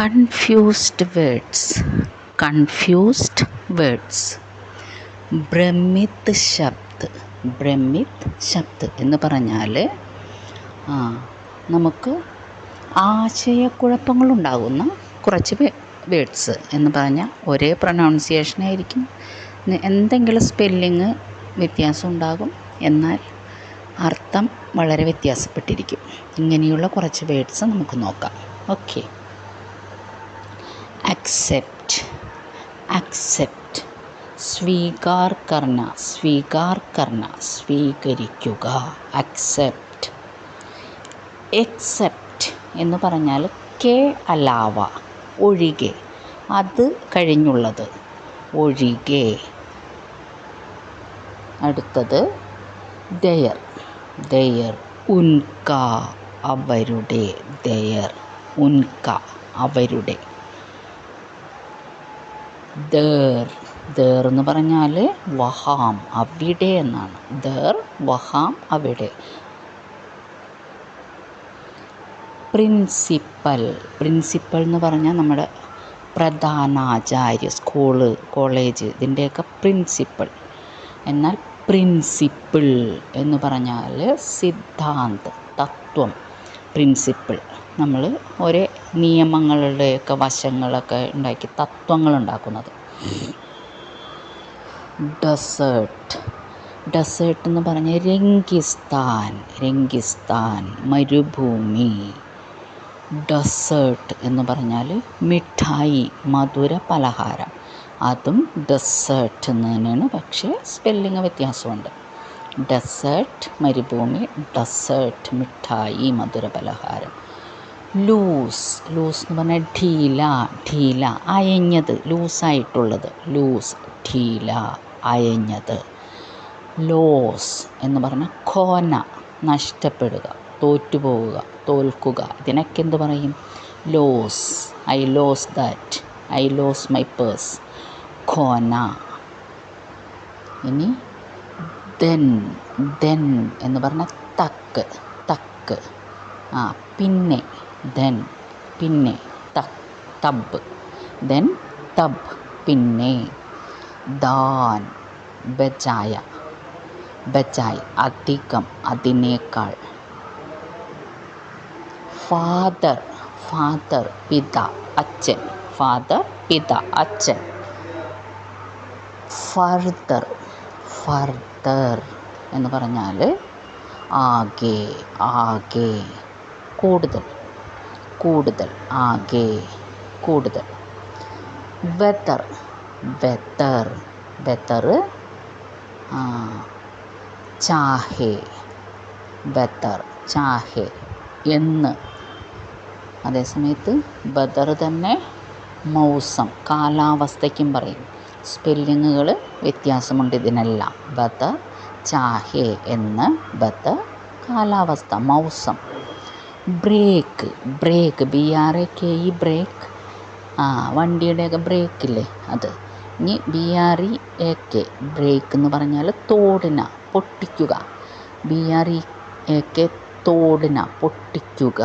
Confused words confused words ഭ്രമിത് ശബ്ദ്. ഭ്രമിത് ശബ്ദ് എന്ന് പറഞ്ഞാൽ ആ നമുക്ക് ആശയക്കുഴപ്പങ്ങളുണ്ടാകുന്ന കുറച്ച് വേർഡ്സ് എന്ന് പറഞ്ഞാൽ ഒരേ പ്രൊനൗൺസിയേഷൻ ആയിരിക്കും. എന്തെങ്കിലും സ്പെല്ലിങ് വ്യത്യാസം ഉണ്ടാകും. എന്നാൽ അർത്ഥം വളരെ വ്യത്യാസപ്പെട്ടിരിക്കും. ഇങ്ങനെയുള്ള കുറച്ച് വേർഡ്സ് നമുക്ക് നോക്കാം. ഓക്കെ അക്സെപ്റ്റ് അക്സെപ്റ്റ് സ്വീകാർ കർണ സ്വീകാർ കർണ സ്വീകരിക്കുക. അക്സെപ്റ്റ് എക്സെപ്റ്റ് എന്ന് പറഞ്ഞാൽ കെ അലാവ ഒഴികെ. അത് കഴിഞ്ഞുള്ളത് ഒഴികെ. അടുത്തത് ദയർ ദയർ ഉൻക അവരുടെ ദയർ ഉൻക അവരുടെ. ദർ. ദർ എന്ന് പറഞ്ഞാൽ വഹാം അവിടെ എന്നാണ്. ദർ വഹാം അവിടെ. പ്രിൻസിപ്പൽ. പ്രിൻസിപ്പൽ എന്ന് പറഞ്ഞാൽ നമ്മുടെ പ്രധാനാചാര്യ സ്കൂൾ കോളേജ് ഇതിന്റെയൊക്കെ പ്രിൻസിപ്പൾ എന്നാൽ പ്രിൻസിപ്പിൾ എന്ന് പറഞ്ഞാൽ സിദ്ധാന്തം തത്വം പ്രിൻസിപ്പിൾ. നമ്മൾ ഒരേ നിയമങ്ങളുടെയൊക്കെ വശങ്ങളൊക്കെ ഉണ്ടാക്കി തത്വങ്ങൾ ഉണ്ടാക്കുന്നത് ഡെസേർട്ട് ഡെസേർട്ട് എന്ന് പറഞ്ഞാൽ രംഗിസ്ഥാൻ രംഗിസ്ഥാൻ മരുഭൂമി. ഡെസേർട്ട് എന്ന് പറഞ്ഞാൽ മിഠായി മധുര പലഹാരം. അതും ഡെസേർട്ട് എന്ന് തന്നെയാണ് പക്ഷേ സ്പെല്ലിങ് വ്യത്യാസമുണ്ട്. ഡെസേർട്ട് മരുഭൂമി ഡെസേർട്ട് മിഠായി മധുര പലഹാരം. ലൂസ് ലൂസ് എന്ന് പറഞ്ഞാൽ ഢീല ഢീല അയഞ്ഞത് ലൂസായിട്ടുള്ളത്. ലൂസ് ഢീല അയഞ്ഞത്. ലോസ് എന്ന് പറഞ്ഞാൽ കോന നഷ്ടപ്പെടുക തോറ്റുപോവുക തോൽക്കുക. ഇതിനൊക്കെ എന്ത് പറയും? Lose I lose that I lose my purse. ഖോന ഇനി ദെൻ ദെൻ എന്ന് പറഞ്ഞാൽ തക്ക് തക്ക്. ആ പിന്നെ ദെൻ പിന്നെ തബ്. ദെൻ തബ് പിന്നെ ദാൻ ബജായ. ബജായ് അധികം അതിനേക്കാൾ. ഫാദർ ഫാദർ പിത അച്ഛൻ. ഫാദർ പിത അച്ഛൻ. ഫർദർ ഫർദർ എന്ന് പറഞ്ഞാൽ ആകെ ആകെ കൂടുതൽ. കൂടുതൽ. ആകെ കൂടുതൽ. വെതർ വെതർ വെതർ ചാഹെ. ബത്തർ ചാഹെ എന്ന്. അതേസമയത്ത് ബദർ തന്നെ മൗസം കാലാവസ്ഥയ്ക്കും പറയും. സ്പെല്ലിങ്ങുകൾ വ്യത്യാസമുണ്ട് ഇതിനെല്ലാം. ബദർ ചാഹെ എന്ന്. ബദർ കാലാവസ്ഥ മൗസം. Break break B R A K E break ആ വണ്ടിയുടെയൊക്കെ ബ്രേക്കില്ലേ അത്. ഇനി B R E A K break എന്ന് പറഞ്ഞാൽ തോടിന പൊട്ടിക്കുക. B R E A K തോടിന പൊട്ടിക്കുക.